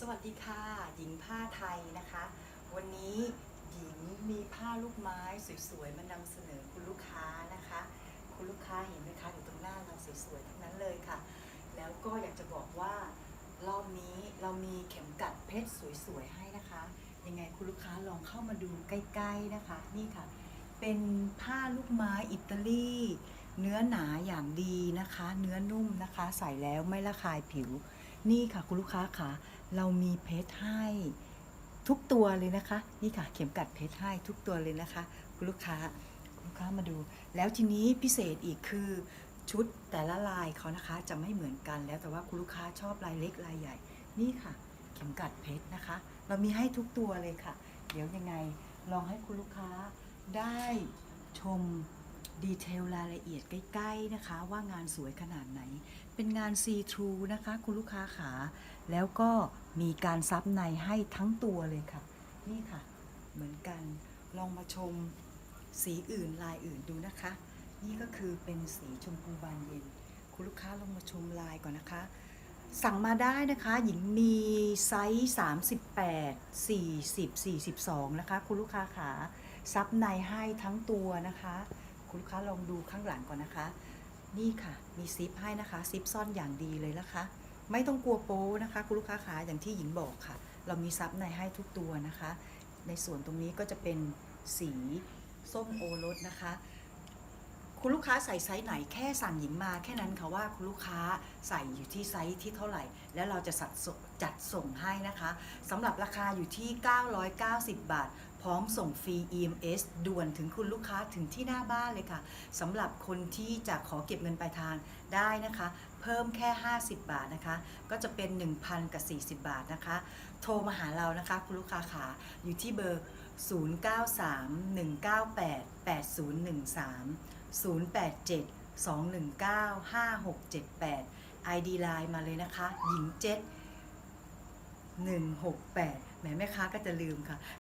สวัสดีค่ะ หญิงผ้าไทยนะคะ วันนี้หญิงมีผ้าลูกไม้สวยๆมานำเสนอคุณลูกค้านะคะ คุณลูกค้าเห็นไหมคะอยู่ตรงหน้าเราสวยๆทั้งนั้นเลยค่ะ แล้วก็อยากจะบอกว่ารอบนี้เรามีเข็มกัดเพชรสวยๆให้นะคะ ยังไงคุณลูกค้าลองเข้ามาดูใกล้ๆนะคะ นี่ค่ะ เป็นผ้าลูกไม้อิตาลีเนื้อหนาอย่างดีนะคะ เนื้อนุ่มนะคะ ใส่แล้วไม่ระคายผิว นี่ค่ะคุณลูกค้าค่ะ เรามีเพชรให้ทุกตัวเลยนะคะ นี่ค่ะเข็มกัดเพชรให้ทุกตัวเลยนะคะ คุณลูกค้าคุณลูกค้ามาดู แล้วทีนี้พิเศษอีกคือชุดแต่ละลายเขานะคะจะไม่เหมือนกันแล้วแต่ว่าคุณลูกค้าชอบลายเล็กลายใหญ่ นี่ค่ะ เข็มกัดเพชรนะคะ เรามีให้ทุกตัวเลยค่ะ เดี๋ยวยังไงลองให้คุณลูกค้าได้ชม ดีเทลรายละเอียดใกล้ๆนะคะ ว่างานสวยขนาดไหน เป็นงาน see through นะคะ คุณลูกค้าขา แล้วก็มีการซับในให้ทั้งตัวเลยค่ะ นี่ค่ะ เหมือนกันลองมาชมสีอื่นลายอื่นดูนะคะ นี่ก็คือเป็นสีชมพูบานเย็น คุณลูกค้าลองมาชมลายก่อนนะคะ สั่งมาได้นะคะ หญิงมีไซส์ 38 40 42 นะคะ คุณลูกค้าขาซับในให้ทั้งตัวนะคะ คุณลูกค้าลองดูข้างหลังก่อนนะคะ นี่ค่ะ มีซิปให้นะคะซิปซ่อนอย่างดีเลยนะคะ ไม่ต้องกลัวโป๊นะคะ คุณลูกค้าขาอย่างที่หญิงบอกค่ะ เรามีซับในให้ทุกตัวนะคะ ในส่วนตรงนี้ก็จะเป็นสีส้มโอรสนะคะ คุณลูกค้าใส่ไซส์ไหนแค่สั่งหญิงมา แค่นั้นค่ะว่าคุณลูกค้าใส่อยู่ที่ไซส์ที่เท่าไหร่ แล้วเราจะสัดจัดส่งให้นะคะสำหรับราคาอยู่ที่ 990 บาท ร้อมส่งฟรี EMS ด่วนถึงคุณลูกค้าถึงที่หน้าบ้านเลยค่ะสำหรับคนที่จะขอเก็บเงินปลายทางได้นะคะ เพิ่มแค่ 50 บาทนะคะ ก็จะเป็น 1,000 กับ 40 บาทนะคะ โทรมาหาเรานะคะ คุณลูกค้าขาอยู่ที่เบอร์ 0931988013 087 219 5678 ID Line มาเลยนะคะ หญิงเจ็ด168แหมแม่ค้าก็จะลืมค่ะ